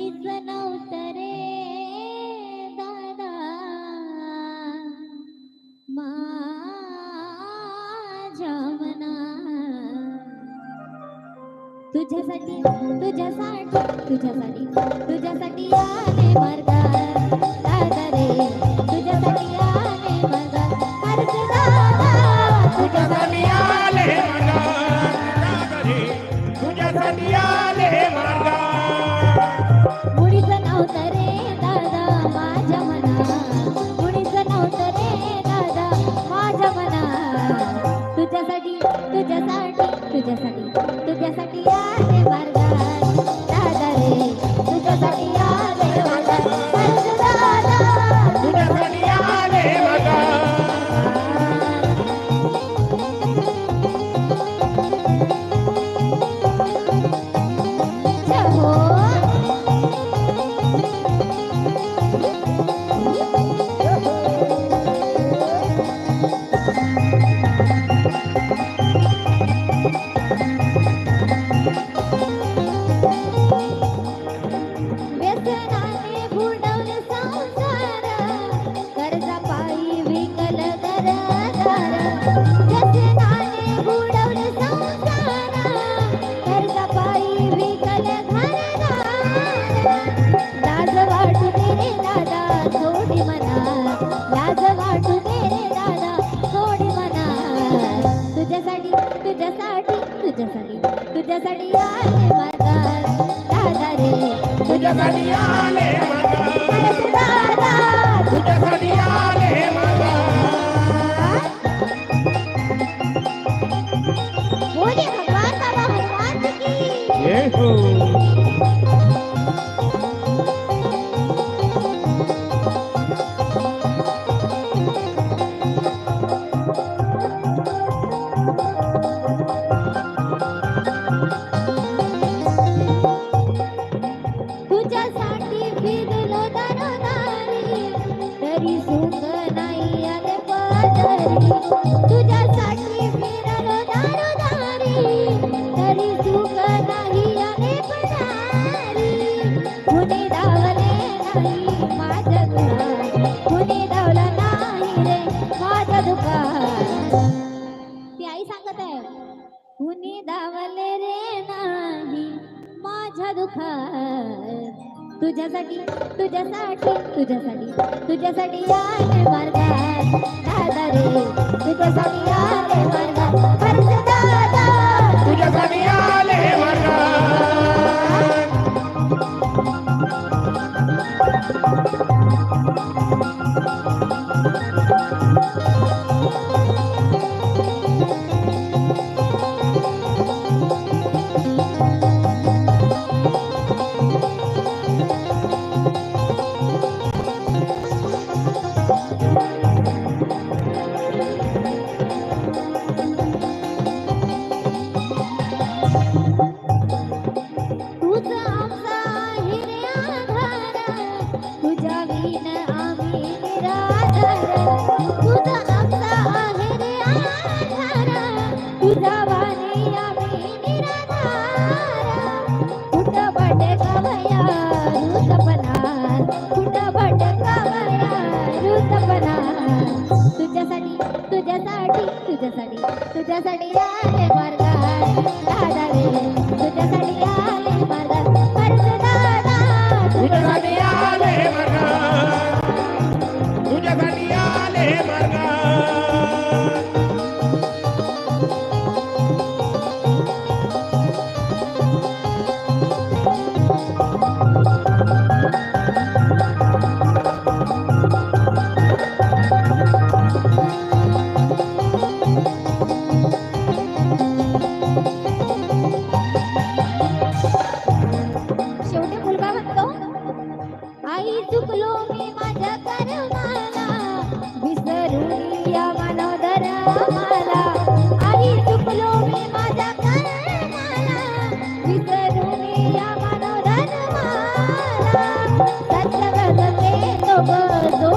कुणीच तुझ्यासाठी तुझ्यासाठी तुझ्यासाठी तुझ्यासाठी आले मार्गा दादा रे तुझ्यासाठी आले मार्गा दादा तुझ्या तुझ्यासाठी तुझ्यासाठी तुझ्यासाठी आले माझा दादा रे तुझ्यासाठी आले तुझ्यासाठी आले तुझ्यासाठी तुझ्यासाठी तुझ्यासाठी तुझ्यासाठी आले मार्गात. दादा रे तुझ्यासाठी आले मार्ग तुझ्यासाठी आहे मार्गाने दादा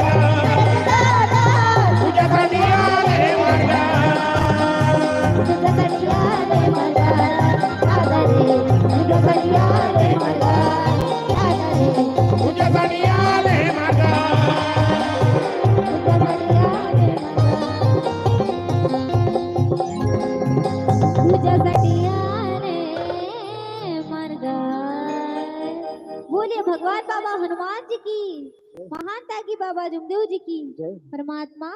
Olha भगवान जी की महान त्यागी बाबा जुमदेव जी की परमात्मा